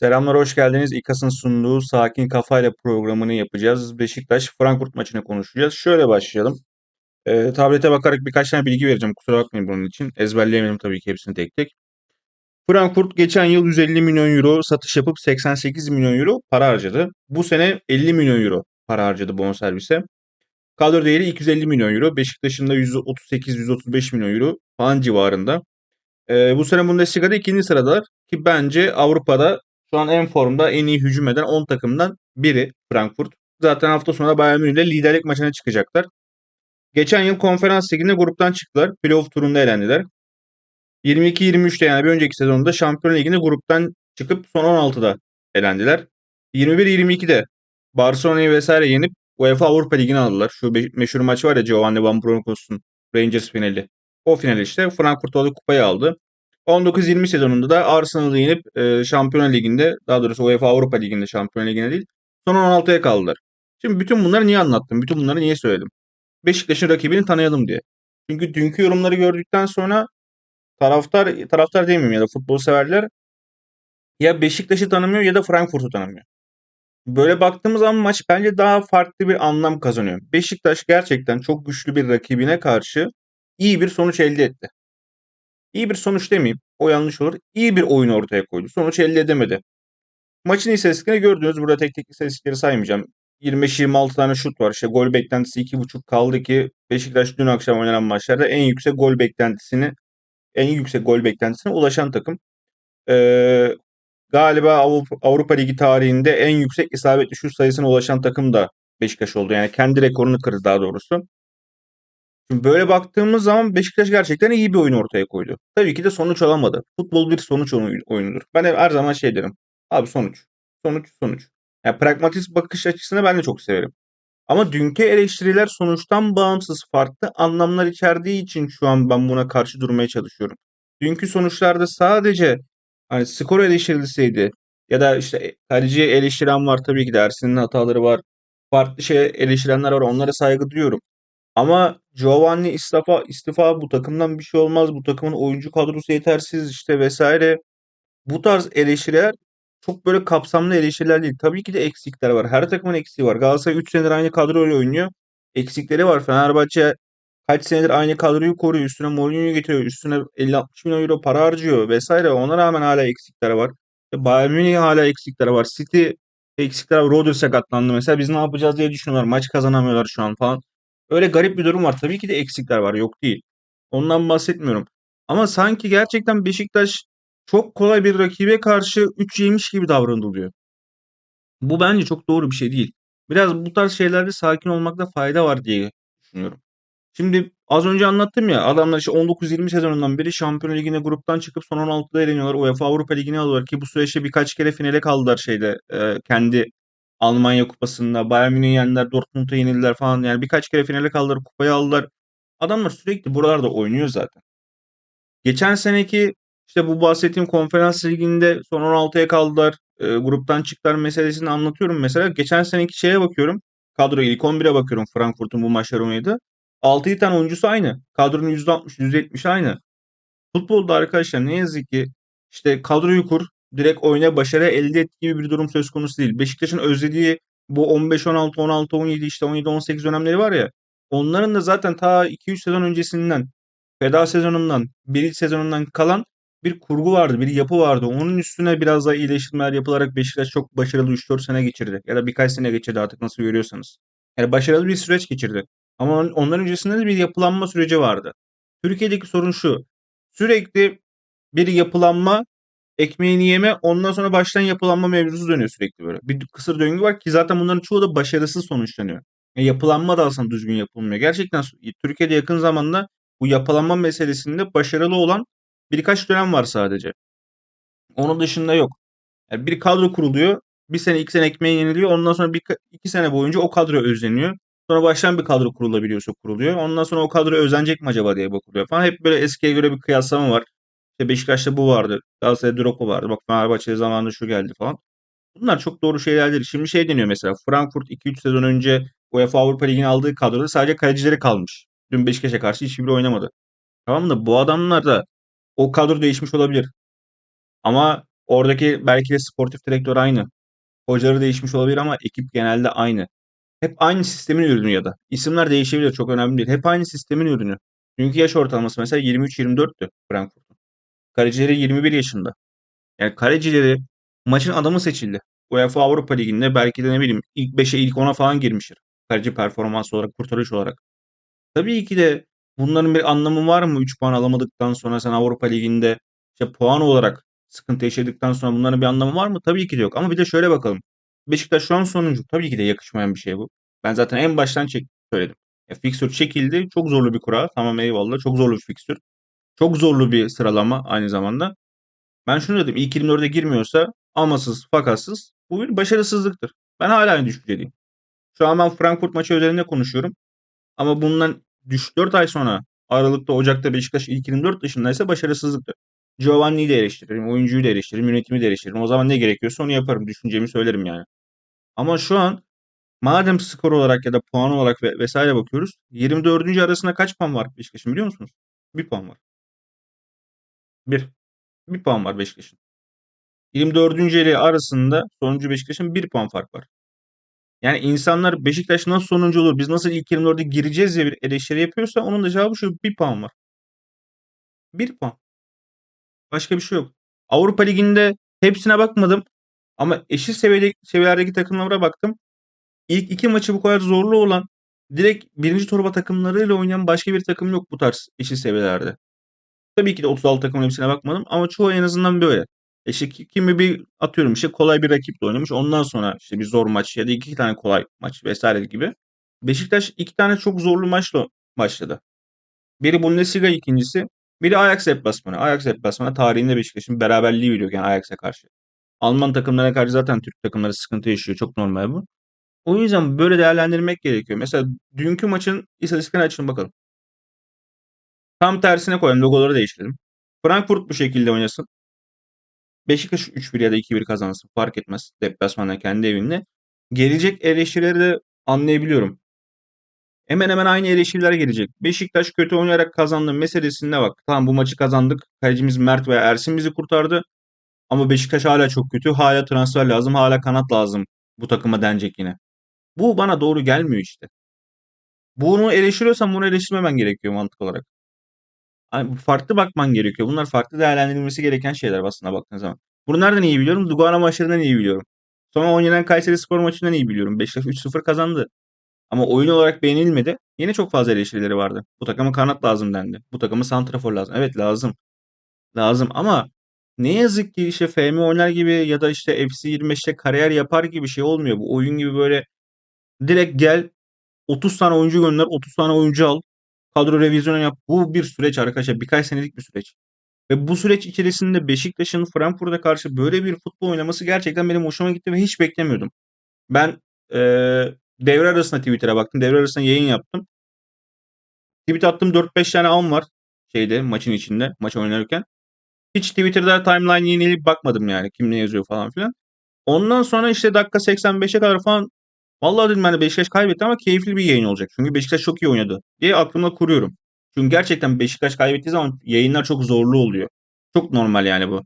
Selamlar, hoş geldiniz. İKAS'ın sunduğu Sakin Kafayla programını yapacağız. Beşiktaş-Frankfurt maçını konuşacağız. Şöyle başlayalım. Ee, tablete bakarak birkaç tane bilgi vereceğim. Kusura bakmayın bunun için. Ezberleyemedim tabii ki hepsini tek tek. Frankfurt geçen yıl 150 milyon euro satış yapıp 88 milyon euro para harcadı. Bu sene 50 milyon euro para harcadı bonservise. Kadro değeri 250 milyon euro. Beşiktaş'ın da 138-135 milyon euro falan civarında. Ee, bu sene Bundesliga'da ikinci sıradalar ki bence Avrupa'da şu an en formda en iyi hücum eden 10 takımdan biri Frankfurt. Zaten hafta sonu Bayern Münih ile liderlik maçına çıkacaklar. Geçen yıl konferans liginde gruptan çıktılar. Playoff turunda elendiler. 22-23'te yani bir önceki sezonda Şampiyon Ligi'nde gruptan çıkıp son 16'da elendiler. 21-22'de Barcelona'yı vesaire yenip UEFA Avrupa Ligi'ni aldılar. Şu meşhur maç var ya Giovanni Van Bronckhorst'un Rangers finali. O final işte Frankfurt o da kupayı aldı. 19-20 sezonunda da Arsenal'ı yenip e, Şampiyonlar Ligi'nde daha doğrusu UEFA Avrupa Ligi'nde Şampiyonlar Ligi'nde değil son 16'ya kaldılar. Şimdi bütün bunları niye anlattım? Bütün bunları niye söyledim? Beşiktaş'ın rakibini tanıyalım diye. Çünkü dünkü yorumları gördükten sonra taraftar taraftar demeyeyim ya da futbol severler ya Beşiktaş'ı tanımıyor ya da Frankfurt'u tanımıyor. Böyle baktığımız zaman maç bence daha farklı bir anlam kazanıyor. Beşiktaş gerçekten çok güçlü bir rakibine karşı iyi bir sonuç elde etti. İyi bir sonuç demeyeyim. O yanlış olur. İyi bir oyun ortaya koydu. Sonuç elde edemedi. Maçın istatistiklerini gördünüz. Burada tek tek istatistikleri saymayacağım. 25-26 tane şut var. İşte gol beklentisi 2.5 kaldı ki Beşiktaş dün akşam oynanan maçlarda en yüksek gol beklentisini en yüksek gol beklentisine ulaşan takım. Ee, galiba Avrupa, Avrupa Ligi tarihinde en yüksek isabetli şut sayısına ulaşan takım da Beşiktaş oldu. Yani kendi rekorunu kırdı daha doğrusu. Şimdi böyle baktığımız zaman Beşiktaş gerçekten iyi bir oyun ortaya koydu. Tabii ki de sonuç alamadı. Futbol bir sonuç oyun- oyunudur. Ben her zaman şey derim. Abi sonuç. Sonuç sonuç. Yani pragmatist bakış açısını ben de çok severim. Ama dünkü eleştiriler sonuçtan bağımsız farklı anlamlar içerdiği için şu an ben buna karşı durmaya çalışıyorum. Dünkü sonuçlarda sadece hani skor eleştirilseydi ya da işte kaleciye eleştiren var tabii ki de Ersin'in hataları var. Farklı şey eleştirenler var onlara saygı duyuyorum. Ama Giovanni istifa istifa bu takımdan bir şey olmaz. Bu takımın oyuncu kadrosu yetersiz işte vesaire. Bu tarz eleştiriler çok böyle kapsamlı eleştiriler değil. Tabii ki de eksikler var. Her takımın eksiği var. Galatasaray 3 senedir aynı kadroyla oynuyor. Eksikleri var. Fenerbahçe kaç senedir aynı kadroyu koruyor. Üstüne Mourinho'yu getiriyor. Üstüne 50-60 milyon euro para harcıyor vesaire. Ona rağmen hala eksikler var. İşte Bayern Münih hala eksikler var. City eksikler var. Rodri sakatlandı mesela. Biz ne yapacağız diye düşünüyorlar. Maç kazanamıyorlar şu an falan. Öyle garip bir durum var. Tabii ki de eksikler var. Yok değil. Ondan bahsetmiyorum. Ama sanki gerçekten Beşiktaş çok kolay bir rakibe karşı 3 yemiş gibi davranılıyor. Bu bence çok doğru bir şey değil. Biraz bu tarz şeylerde sakin olmakta fayda var diye düşünüyorum. Şimdi az önce anlattım ya adamlar işte 19-20 sezonundan beri Şampiyonlar Ligi'ne gruptan çıkıp son 16'da eleniyorlar. UEFA Avrupa Ligi'ni alıyorlar ki bu süreçte birkaç kere finale kaldılar şeyde e, kendi Almanya Kupası'nda. Bayern Münih'i yendiler, Dortmund'a yenildiler falan. Yani birkaç kere finale kaldılar, kupayı aldılar. Adamlar sürekli buralarda oynuyor zaten. Geçen seneki işte bu bahsettiğim konferans liginde son 16'ya kaldılar. E, gruptan çıktılar meselesini anlatıyorum mesela. Geçen seneki şeye bakıyorum. Kadro ilk 11'e bakıyorum Frankfurt'un bu maçları oynadı. 6 tane oyuncusu aynı. Kadronun %60, %70 aynı. Futbolda arkadaşlar ne yazık ki işte kadroyu kur, direkt oyna başarı elde et gibi bir durum söz konusu değil. Beşiktaş'ın özlediği bu 15, 16, 16, 17 işte 17, 18 dönemleri var ya. Onların da zaten ta 2-3 sezon öncesinden feda sezonundan, bir sezonundan kalan bir kurgu vardı, bir yapı vardı. Onun üstüne biraz daha iyileştirmeler yapılarak Beşiktaş çok başarılı 3-4 sene geçirdi. Ya da birkaç sene geçirdi artık nasıl görüyorsanız. Yani başarılı bir süreç geçirdi. Ama on- ondan öncesinde de bir yapılanma süreci vardı. Türkiye'deki sorun şu. Sürekli bir yapılanma, ekmeğini yeme, ondan sonra baştan yapılanma mevzusu dönüyor sürekli böyle. Bir kısır döngü var ki zaten bunların çoğu da başarısız sonuçlanıyor. E, yapılanma da aslında düzgün yapılmıyor. Gerçekten Türkiye'de yakın zamanda bu yapılanma meselesinde başarılı olan birkaç dönem var sadece. Onun dışında yok. Yani bir kadro kuruluyor. Bir sene iki sene ekmeği yeniliyor. Ondan sonra bir, iki sene boyunca o kadro özleniyor. Sonra baştan bir kadro kurulabiliyorsa kuruluyor. Ondan sonra o kadro özenecek mi acaba diye bakılıyor falan. Hep böyle eskiye göre bir kıyaslama var. İşte Beşiktaş'ta bu vardı. Galatasaray'da Drogba vardı. Bak Fenerbahçe'de zamanında şu geldi falan. Bunlar çok doğru şeyler değil. Şimdi şey deniyor mesela. Frankfurt 2-3 sezon önce UEFA Avrupa Ligi'ni aldığı kadroda sadece kalecileri kalmış. Dün Beşiktaş'a karşı hiçbiri oynamadı. Tamam da bu adamlar da o kadro değişmiş olabilir. Ama Oradaki belki de sportif direktör aynı. Hocaları değişmiş olabilir ama ekip genelde aynı. Hep aynı sistemin ürünü ya da. İsimler değişebilir çok önemli değil. Hep aynı sistemin ürünü. Çünkü yaş ortalaması mesela 23-24'tü Frankfurt'un. Kalecileri 21 yaşında. Yani kalecileri maçın adamı seçildi. UEFA Avrupa Ligi'nde belki de ne bileyim ilk 5'e ilk 10'a falan girmiştir. Kaleci performansı olarak, kurtarış olarak. Tabii ki de bunların bir anlamı var mı? 3 puan alamadıktan sonra sen Avrupa Ligi'nde işte puan olarak sıkıntı yaşadıktan sonra bunların bir anlamı var mı? Tabii ki de yok. Ama bir de şöyle bakalım. Beşiktaş şu an sonuncu. Tabii ki de yakışmayan bir şey bu. Ben zaten en baştan çek söyledim. Ya fixture çekildi. Çok zorlu bir kura. Tamam eyvallah. Çok zorlu bir fixture. Çok zorlu bir sıralama aynı zamanda. Ben şunu dedim. İlk 24'e girmiyorsa amasız, fakatsız bu bir başarısızlıktır. Ben hala aynı düşüncedeyim. Şu an ben Frankfurt maçı özelinde konuşuyorum. Ama bundan 3-4 ay sonra Aralık'ta, Ocak'ta Beşiktaş ilk 24 dışındaysa başarısızlıktır. Giovanni'yi de eleştiririm, oyuncuyu da eleştiririm, yönetimi de eleştiririm. O zaman ne gerekiyorsa onu yaparım. Düşüncemi söylerim yani. Ama şu an madem skor olarak ya da puan olarak ve vesaire bakıyoruz. 24. arasında kaç puan var Beşiktaş'ın biliyor musunuz? Bir puan var. Bir. Bir puan var Beşiktaş'ın. 24. ile arasında sonuncu Beşiktaş'ın bir puan fark var. Yani insanlar Beşiktaş nasıl sonuncu olur, biz nasıl ilk 24'e gireceğiz diye bir eleştiri yapıyorsa onun da cevabı şu bir puan var. Bir puan. Başka bir şey yok. Avrupa Ligi'nde hepsine bakmadım ama eşit seviyelerdeki takımlara baktım. İlk iki maçı bu kadar zorlu olan direkt birinci torba takımlarıyla oynayan başka bir takım yok bu tarz eşit seviyelerde. Tabii ki de 36 takımın hepsine bakmadım ama çoğu en azından böyle. E işte kimi bir atıyorum işte kolay bir rakiple oynamış. Ondan sonra işte bir zor maç ya da iki tane kolay maç vesaire gibi. Beşiktaş iki tane çok zorlu maçla başladı. Biri Bundesliga ikincisi. Biri Ajax deplasmanı. Ajax deplasmanı tarihinde Beşiktaş'ın beraberliği biliyor yani Ajax'a karşı. Alman takımlarına karşı zaten Türk takımları sıkıntı yaşıyor. Çok normal bu. O yüzden böyle değerlendirmek gerekiyor. Mesela dünkü maçın istatistiklerine açın bakalım. Tam tersine koyalım. Logoları değiştirelim. Frankfurt bu şekilde oynasın. Beşiktaş 3-1 ya da 2-1 kazansın fark etmez. Deplasmanda kendi evinde. Gelecek eleştirileri de anlayabiliyorum. Hemen hemen aynı eleştiriler gelecek. Beşiktaş kötü oynayarak kazandı meselesinde bak. Tamam bu maçı kazandık. Kalecimiz Mert ve Ersin bizi kurtardı. Ama Beşiktaş hala çok kötü. Hala transfer lazım. Hala kanat lazım. Bu takıma denecek yine. Bu bana doğru gelmiyor işte. Bunu eleştiriyorsan bunu eleştirmemen gerekiyor mantık olarak. Hani farklı bakman gerekiyor. Bunlar farklı değerlendirilmesi gereken şeyler aslında baktığın zaman. Bunu nereden iyi biliyorum? Lugano maçlarından iyi biliyorum. Sonra oynanan Kayseri Spor maçından iyi biliyorum. Beşiktaş 3-0 kazandı. Ama oyun olarak beğenilmedi. Yine çok fazla eleştirileri vardı. Bu takıma kanat lazım dendi. Bu takıma santrafor lazım. Evet lazım. Lazım ama ne yazık ki işte FM oynar gibi ya da işte FC 25'te kariyer yapar gibi şey olmuyor. Bu oyun gibi böyle direkt gel 30 tane oyuncu gönder, 30 tane oyuncu al. Kadro revizyonu yap. Bu bir süreç arkadaşlar. Birkaç senelik bir süreç. Ve bu süreç içerisinde Beşiktaş'ın Frankfurt'a karşı böyle bir futbol oynaması gerçekten benim hoşuma gitti ve hiç beklemiyordum. Ben e, devre arasında Twitter'a baktım. Devre arasında yayın yaptım. Tweet attım 4-5 tane an var şeyde maçın içinde maç oynarken. Hiç Twitter'da timeline yenileyip bakmadım yani kim ne yazıyor falan filan. Ondan sonra işte dakika 85'e kadar falan Vallahi dedim hani Beşiktaş kaybetti ama keyifli bir yayın olacak. Çünkü Beşiktaş çok iyi oynadı diye aklımda kuruyorum. Çünkü gerçekten Beşiktaş kaybettiği zaman yayınlar çok zorlu oluyor. Çok normal yani bu.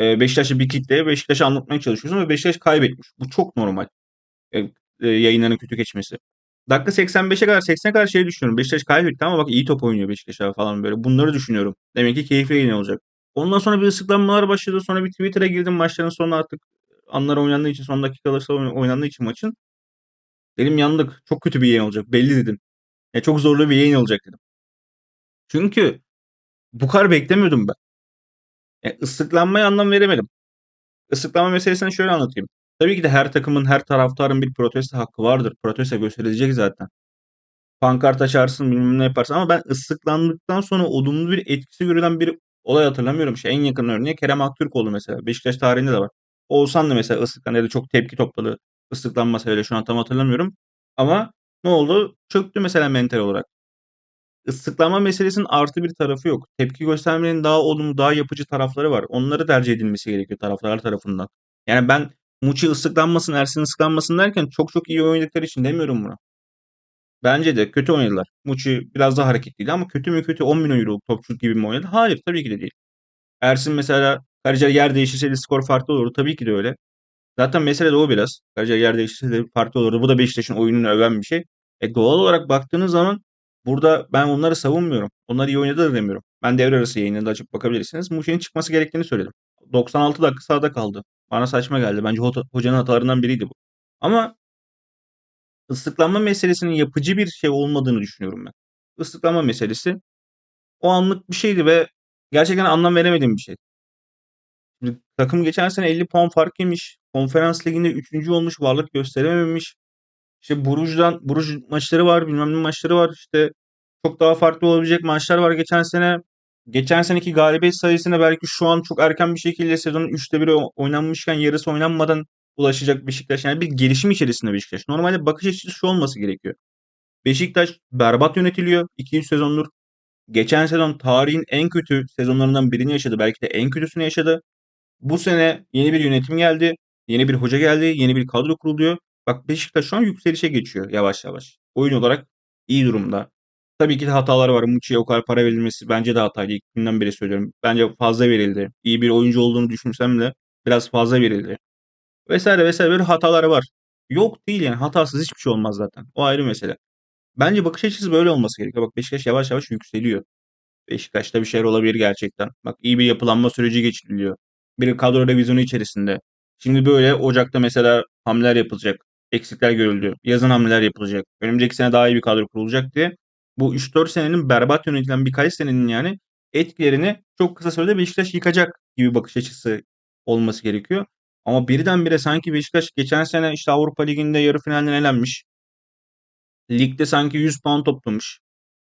Ee, Beşiktaş'ı bir kitleye Beşiktaş'ı anlatmaya çalışıyorsun ve Beşiktaş kaybetmiş. Bu çok normal. Ee, e, yayınların kötü geçmesi. Dakika 85'e kadar 80'e kadar şey düşünüyorum. Beşiktaş kaybetti ama bak iyi top oynuyor Beşiktaş falan böyle. Bunları düşünüyorum. Demek ki keyifli yayın olacak. Ondan sonra bir ıslıklanmalar başladı. Sonra bir Twitter'a girdim maçların sonuna artık anlar oynandığı için son dakikalar oynandığı için maçın. Dedim yandık. Çok kötü bir yayın olacak. Belli dedim. Ya çok zorlu bir yayın olacak dedim. Çünkü bu kadar beklemiyordum ben. Yani ıslıklanmaya anlam veremedim. Islıklanma meselesini şöyle anlatayım. Tabii ki de her takımın, her taraftarın bir protesto hakkı vardır. Protesto gösterilecek zaten. Pankart açarsın, bilmem ne yaparsın ama ben ıslıklandıktan sonra olumlu bir etkisi görülen bir olay hatırlamıyorum. İşte en yakın örneği Kerem Aktürkoğlu mesela. Beşiktaş tarihinde de var. Oğuzhan da mesela ıslıklandı ya da çok tepki topladı. Islıklanmasa bile şu an tam hatırlamıyorum. Ama ne oldu? Çöktü mesela mental olarak. Islıklanma meselesinin artı bir tarafı yok. Tepki göstermenin daha olumlu, daha yapıcı tarafları var. Onları tercih edilmesi gerekiyor taraftarlar tarafından. Yani ben Muçi ıslıklanmasın, Ersin ıslıklanmasın derken çok çok iyi oynadıkları için demiyorum bunu. Bence de kötü oynadılar. Muçi biraz daha hareketliydi ama kötü mü kötü 10 milyon euro topçu gibi mi oynadı? Hayır tabii ki de değil. Ersin mesela Karaca yer değiştirseydi skor farklı olurdu. Tabii ki de öyle. Zaten mesele de o biraz. Karaca yer değiştirseydi farklı olurdu. Bu da Beşiktaş'ın oyununu öven bir şey. E doğal olarak baktığınız zaman burada ben onları savunmuyorum. Onlar iyi oynadı da demiyorum. Ben devre arası yayını da açıp bakabilirsiniz. Muşi'nin çıkması gerektiğini söyledim. 96 dakika sahada kaldı. Bana saçma geldi. Bence ho- hocanın hatalarından biriydi bu. Ama ıslıklanma meselesinin yapıcı bir şey olmadığını düşünüyorum ben. Islıklanma meselesi o anlık bir şeydi ve gerçekten anlam veremediğim bir şey. Takım geçen sene 50 puan fark yemiş. Konferans liginde 3. olmuş. Varlık gösterememiş. İşte Bruges'dan Bruges maçları var. Bilmem ne maçları var. İşte çok daha farklı olabilecek maçlar var geçen sene. Geçen seneki galibiyet sayısına belki şu an çok erken bir şekilde sezonun 3'te 1'i oynanmışken yarısı oynanmadan ulaşacak Beşiktaş. Yani bir gelişim içerisinde Beşiktaş. Normalde bakış açısı şu olması gerekiyor. Beşiktaş berbat yönetiliyor. 200 sezondur. Geçen sezon tarihin en kötü sezonlarından birini yaşadı. Belki de en kötüsünü yaşadı. Bu sene yeni bir yönetim geldi. Yeni bir hoca geldi. Yeni bir kadro kuruluyor. Bak Beşiktaş şu an yükselişe geçiyor yavaş yavaş. Oyun olarak iyi durumda. Tabii ki de hataları var. Muçi'ye o kadar para verilmesi bence de hataydı. İlk günden beri söylüyorum. Bence fazla verildi. İyi bir oyuncu olduğunu düşünsem de biraz fazla verildi. Vesaire vesaire böyle hataları var. Yok değil yani hatasız hiçbir şey olmaz zaten. O ayrı mesele. Bence bakış açısı böyle olması gerekiyor. Bak Beşiktaş yavaş yavaş yükseliyor. Beşiktaş'ta bir şeyler olabilir gerçekten. Bak iyi bir yapılanma süreci geçiriliyor. Bir kadro revizyonu içerisinde. Şimdi böyle Ocak'ta mesela hamleler yapılacak. Eksikler görüldü. Yazın hamleler yapılacak. Önümüzdeki sene daha iyi bir kadro kurulacak diye. Bu 3-4 senenin berbat yönetilen birkaç senenin yani etkilerini çok kısa sürede Beşiktaş yıkacak gibi bakış açısı olması gerekiyor. Ama birdenbire sanki Beşiktaş geçen sene işte Avrupa Ligi'nde yarı finalden elenmiş. Ligde sanki 100 puan toplamış.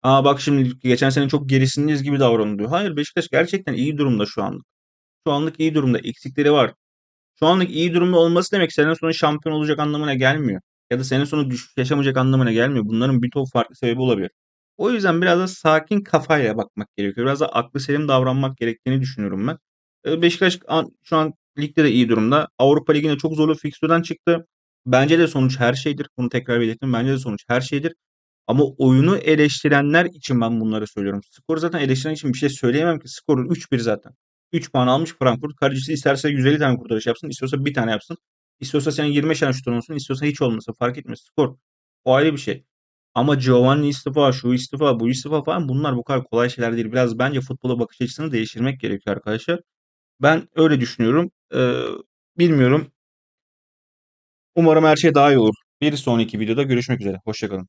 Aa bak şimdi geçen sene çok gerisindeyiz gibi davranılıyor. Hayır Beşiktaş gerçekten iyi durumda şu anlık. Şu anlık iyi durumda. Eksikleri var. Şu anlık iyi durumda olması demek sene sonu şampiyon olacak anlamına gelmiyor. Ya da sene sonu düşüş yaşamayacak anlamına gelmiyor. Bunların bir ton farklı sebebi olabilir. O yüzden biraz da sakin kafayla bakmak gerekiyor. Biraz da aklı selim davranmak gerektiğini düşünüyorum ben. Ee, Beşiktaş şu an ligde de iyi durumda. Avrupa Ligi'nde çok zorlu fikstürden çıktı. Bence de sonuç her şeydir. Bunu tekrar belirttim. Bence de sonuç her şeydir. Ama oyunu eleştirenler için ben bunları söylüyorum. Skor zaten eleştiren için bir şey söyleyemem ki. Skoru 3-1 zaten. 3 puan almış Frankfurt. Kalecisi isterse 150 tane kurtarış yapsın. istiyorsa bir tane yapsın. İstiyorsa senin 20 tane şutun olsun. istiyorsa hiç olmasın. Fark etmez. Skor. O ayrı bir şey. Ama Giovanni istifa, şu istifa, bu istifa falan bunlar bu kadar kolay şeyler değil. Biraz bence futbola bakış açısını değiştirmek gerekiyor arkadaşlar. Ben öyle düşünüyorum. Ee, bilmiyorum. Umarım her şey daha iyi olur. Bir sonraki videoda görüşmek üzere. Hoşçakalın.